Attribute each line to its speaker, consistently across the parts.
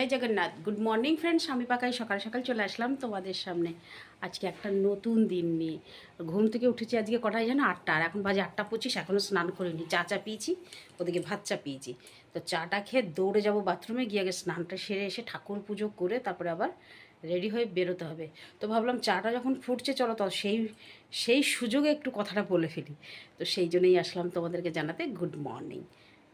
Speaker 1: জয় Jagannath. Good morning friends আমি পাকাই সকাল সকাল চলে আসলাম তোমাদের সামনে। আজকে একটা নতুন দিন নিয়ে। ঘুম থেকে উঠেছি আজকে কটায় জানো? আটটা। আর এখন বাজে আটটা পঁচিশ। এখনও স্নান করিনি। চা চা পিয়েছি, ওদিকে ভাত চা পিয়েছি। তো চাটা খেয়ে দৌড়ে যাব বাথরুমে। গিয়ে আগে স্নানটা সেরে এসে ঠাকুর পুজো করে তারপরে আবার রেডি হয়ে বেরোতে হবে। তো ভাবলাম চাটা যখন ফুটছে, চলো তো সেই সেই সুযোগে একটু কথাটা বলে ফেলি। তো সেই জন্যই আসলাম তোমাদেরকে জানাতে। গুড মর্নিং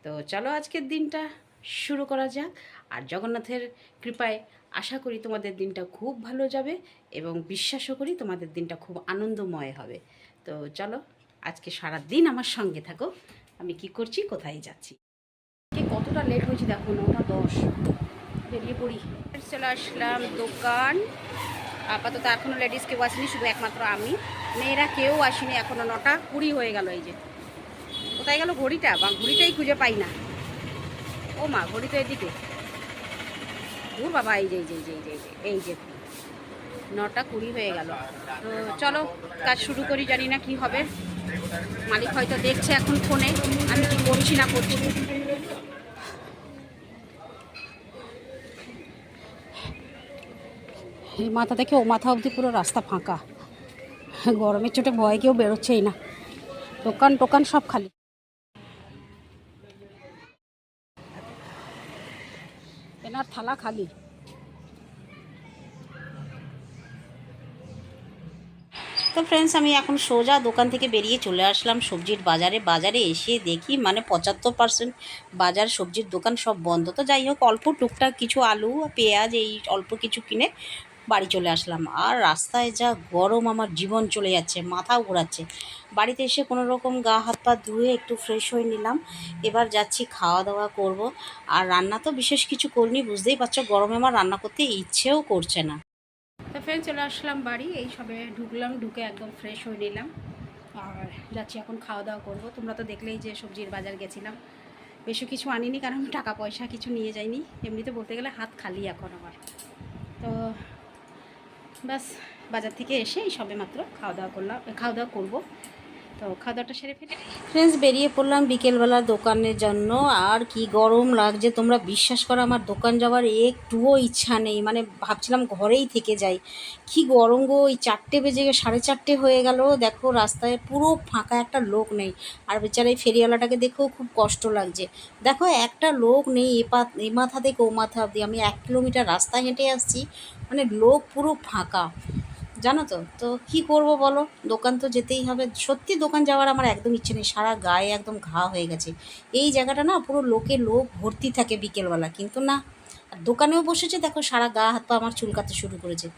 Speaker 1: তো চলো আজকের দিনটা। শুরু করা যাক। আর জগন্নাথের কৃপায় আশা করি তোমাদের দিনটা খুব ভালো যাবে এবং বিশ্বাসও করি তোমাদের দিনটা খুব আনন্দময় হবে। তো চলো, আজকে সারা দিন আমার সঙ্গে থাকো। আমি কি করছি, কোথায় যাচ্ছি? কতটা লেট হয়েছে দেখো, নটা দশ। বেরিয়ে পড়ি। চলে আসলাম দোকান। আপাতত এখনও লেডিস কেউ আসেনি, শুধু একমাত্র আমি। মেয়েরা কেউ আসেনি এখনও নটা কুড়ি হয়ে গেল এই যে। কোথায় গেল ঘড়িটা? বা ঘড়িটাই খুঁজে পাই না। ও মা ঘড়ি তো এদিকে। দূর বাবা এই যে এই যে এই যে এই যে, এই যে। নটা কুড়ি হয়ে গেল। তো চলো কাজ শুরু করি জানি না কি হবে। মালিক হয়তো দেখছে এখন ফোনে আমি কি করছি না করছি। এই মাথা থেকে ও মাথা অবধি পুরো রাস্তা ফাঁকা। গরমের চোটে ভয় কেউ বেরোচ্ছেই না। দোকান টোকান সব খালি। এনার থালা খালি। তো ফ্রেন্ডস আমি এখন সোজা দোকান থেকে বেরিয়ে চলে আসলাম সবজির বাজারে। বাজারে এসে দেখি মানে পঁচাত্তর পার্সেন্ট বাজার সবজির দোকান সব বন্ধ। তো যাই হোক, অল্প টুকটাক কিছু আলু, পেঁয়াজ, এই অল্প কিছু কিনে বাড়ি চলে আসলাম। আর রাস্তায় যা গরম আমার জীবন চলে যাচ্ছে, মাথাও ঘোরাচ্ছে। বাড়িতে এসে কোনো রকম গা, হাত, পা ধুয়ে একটু ফ্রেশ হয়ে নিলাম। এবার যাচ্ছি খাওয়া দাওয়া করব। আর রান্না তো বিশেষ কিছু করিনি, বুঝতেই পারছ, গরমে আমার রান্না করতে ইচ্ছেও করছে না। তো ফ্রেন্ড চলে আসলাম বাড়ি। এই সবে ঢুকলাম, ঢুকে একদম ফ্রেশ হয়ে নিলাম। আর যাচ্ছি এখন খাওয়া দাওয়া করব। তোমরা তো দেখলেই যে সবজির বাজার গেছিলাম। বেশি কিছু আনিনি, কারণ টাকা পয়সা কিছু নিয়ে যাইনি। এমনিতে বলতে গেলে হাত খালি এখন আমার। বাস বাজার থেকে এসে সবে মাত্র খাওয়া দাওয়া করলাম খাওয়া দাওয়া করব। তো খাওয়া দাওয়াটা সেরে ফেলে। ফ্রেন্ডস বেরিয়ে পড়লাম বিকেলবেলা দোকানের জন্য। আর কি গরম লাগছে, তোমরা বিশ্বাস করো, আমার দোকান যাওয়ার একটুও ইচ্ছা নেই। মানে ভাবছিলাম ঘরেই থেকে যাই। কি গরম গো, ওই চারটে বেজে গিয়ে সাড়ে চারটে হয়ে গেল। দেখো, রাস্তায় পুরো ফাঁকা একটা লোক নেই। আর বেচারা এই ফেরিওয়ালাটাকে দেখেও খুব কষ্ট লাগছে। দেখো, একটা লোক নেই, এ পা, এ মাথা থেকে ও মাথা অবধি। আমি এক কিলোমিটার রাস্তা হেঁটে আসছি। মানে লোক পুরো ফাঁকা। জানো তো? তো কি করব বলো? দোকান তো যেতেই হবে। সত্যি দোকান যাওয়ার আমার একদম ইচ্ছে নেই। সারা গায়ে একদম ঘা হয়ে গেছে। এই জায়গাটা না পুরো লোকে লোক ভর্তি থাকে বিকেলবেলা। কিন্তু না, আর দোকানেও বসেছে, দেখো সারা গা হাত পা আমার চুলকাতে শুরু করেছে।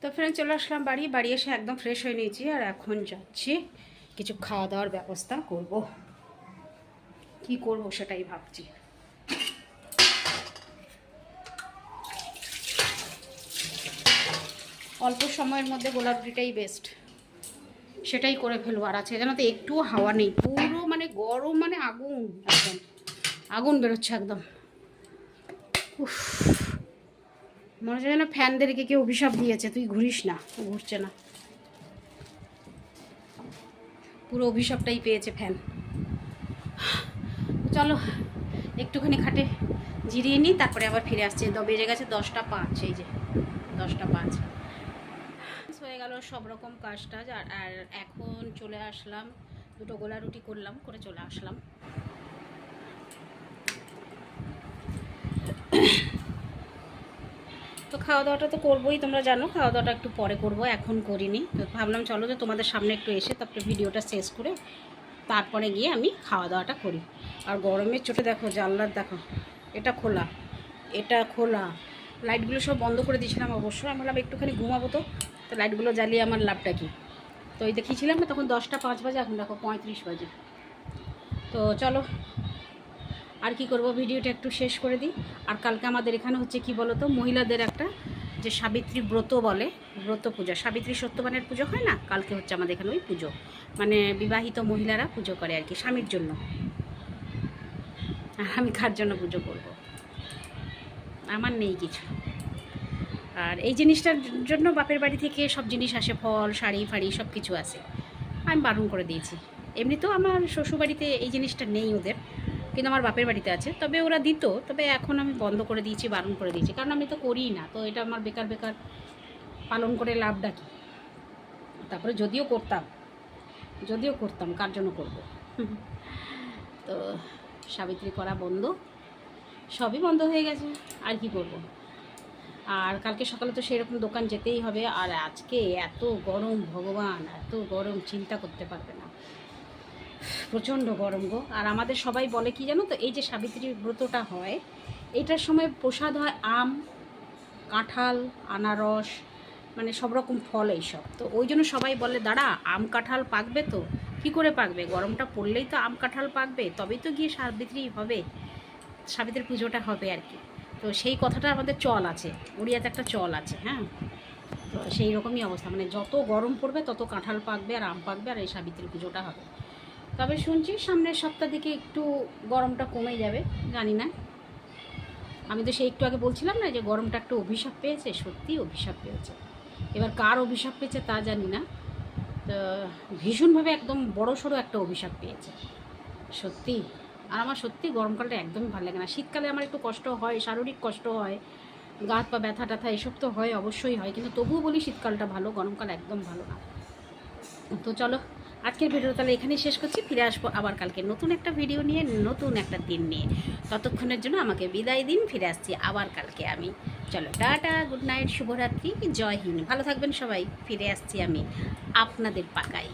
Speaker 1: তো ফ্রেন্ড চলে আসলাম বাড়ি। বাড়ি এসে একদম ফ্রেশ হয়ে নিয়েছি আর এখন যাচ্ছি। কিছু খাওয়া দাওয়ার ব্যবস্থা করব। কি করব সেটাই ভাবছি। অল্প সময়ের মধ্যে গোলাপ রুটিটাই বেস্ট সেটাই করে ফেলব। আর আছে জানো তো একটুও হাওয়া নেই। পুরো মানে গরম মানে আগুন একদম। আগুন বেরোচ্ছে একদম। মনে হচ্ছে যেন ফ্যানদেরকে কেউ অভিশাপ দিয়েছে। তুই ঘুরিস না ঘুরছে না। পুরো অভিশাপটাই পেয়েছে ফ্যান। চলো, একটুখানি খাটে জিরিয়ে নিই, তারপরে আবার ফিরে আসছে। বেজে গেছে দশটা পাঁচ, এই যে দশটা পাঁচ। গেল সব রকম কাজ টাজ আর আর এখন চলে আসলাম, দুটো গোলা রুটি করলাম, করে চলে আসলাম। তো খাওয়া দাওয়াটা তো করবোই, তোমরা জানো খাওয়া দাওয়াটা একটু পরে করব, এখন করিনি। তো ভাবলাম চলো যে তোমাদের সামনে একটু এসে তারপরে ভিডিওটা শেষ করে তারপরে গিয়ে আমি খাওয়া দাওয়াটা করি। আর গরমের চোটে দেখো, জানলার দেখো, এটা খোলা এটা খোলা। লাইটগুলো সব বন্ধ করে দিয়েছিলাম অবশ্যই আমি বললাম একটুখানি ঘুমাবো তো। তো লাইটগুলো জ্বালিয়ে আমার লাভটা কি? তো ওই দেখিয়েছিলাম না, তখন দশটা পাঁচ বাজে, এখন দেখো পঁয়ত্রিশ বাজে। তো চলো, আর কি করব? ভিডিওটা একটু শেষ করে দিই। আর কালকে আমাদের এখানে হচ্ছে কি বলো তো মহিলাদের একটা যে সাবিত্রী ব্রত বলে, ব্রত পূজা। সাবিত্রী সত্যবানের পুজো হয় না? কালকে হচ্ছে আমাদের এখানে ওই পুজো। মানে বিবাহিত মহিলারা পুজো করে আর কি, স্বামীর জন্য। আর আমি কার জন্য পুজো করব? আমার নেই কিছু। আর এই জিনিসটার জন্য বাপের বাড়ি থেকে সব জিনিস আসে, ফল, শাড়ি, ফাড়ি সব কিছু আসে আমি বারণ করে দিয়েছি।
Speaker 2: এমনিতেও আমার শ্বশুরবাড়িতে এই জিনিসটা নেই ওদের, কিন্তু আমার বাপের বাড়িতে আছে। তবে ওরা দিত, তবে এখন আমি বন্ধ করে দিয়েছি, বারণ করে দিয়েছি। কারণ আমি তো করিই না, তো এটা আমার বেকার বেকার পালন করে লাভটা কী? তারপরে যদিও করতাম যদিও করতাম, কার জন্য করব? তো সাবিত্রী করা বন্ধ, সবই বন্ধ হয়ে গেছে, আর কি করব? আর কালকে সকালে তো সেরকম দোকান যেতেই হবে, আর আজকে এত গরম ভগবান, এত গরম চিন্তা করতে পারবে না। প্রচণ্ড গরম গো। আর আমাদের সবাই বলে কি জানো তো, এই যে সাবিত্রী ব্রতটা হয় এইটার সময় প্রসাদ হয় আম, কাঁঠাল, আনারস মানে সব রকম ফল এইসব। তো ওই জন্য সবাই বলে, দাঁড়া, আম কাঁঠাল পাকবে তো? কি করে পাকবে? গরমটা পড়লেই তো আম কাঁঠাল পাকবে, তবেই তো গিয়ে সাবিত্রী হবে, সাবিত্রীর পুজোটা হবে আর কি। তো সেই কথাটা আমাদের চল আছে। উড়িয়াতে একটা চল আছে হ্যাঁ? তো সেই রকমই অবস্থা। মানে যত গরম পড়বে, তত কাঁঠাল পাকবে আর আম পাকবে আর এই সাবিত্রী পুজোটা হবে। তবে শুনছি সামনের সপ্তাহ থেকে একটু গরমটা কমে যাবে, জানি না। আমি তো সেই একটু আগে বলছিলাম না যে গরমটা একটু অভিশাপ পেয়েছে, সত্যি অভিশাপ পেয়েছে। এবার কার অভিশাপ পেয়েছে তা জানি না। তো ভীষণভাবে একদম বড় সড়ো একটা অভিশাপ পেয়েছে। সত্যি। আর আমার সত্যি গরমকালটা একদমই ভালো লাগে না। শীতকালে আমার একটু কষ্ট হয়, শারীরিক কষ্ট হয় গা হাত পা ব্যথা ট্যাথা এসব তো হয়, অবশ্যই হয়। কিন্তু তবুও বলি শীতকালটা ভালো গরমকাল একদম ভালো না। তো চলো, আজকের ভিডিও তাহলে এখানেই শেষ করছি। ফিরে আসব আবার কালকে নতুন একটা ভিডিও নিয়ে, নতুন একটা দিন নিয়ে। ততক্ষণের জন্য আমাকে বিদায় দিন, ফিরে আসছি আবার কালকে আমি। চলো, টাটা, গুড নাইট, শুভরাত্রি, জয় হিন্দ। ভালো থাকবেন সবাই, ফিরে আসছি আমি আপনাদের পাকাই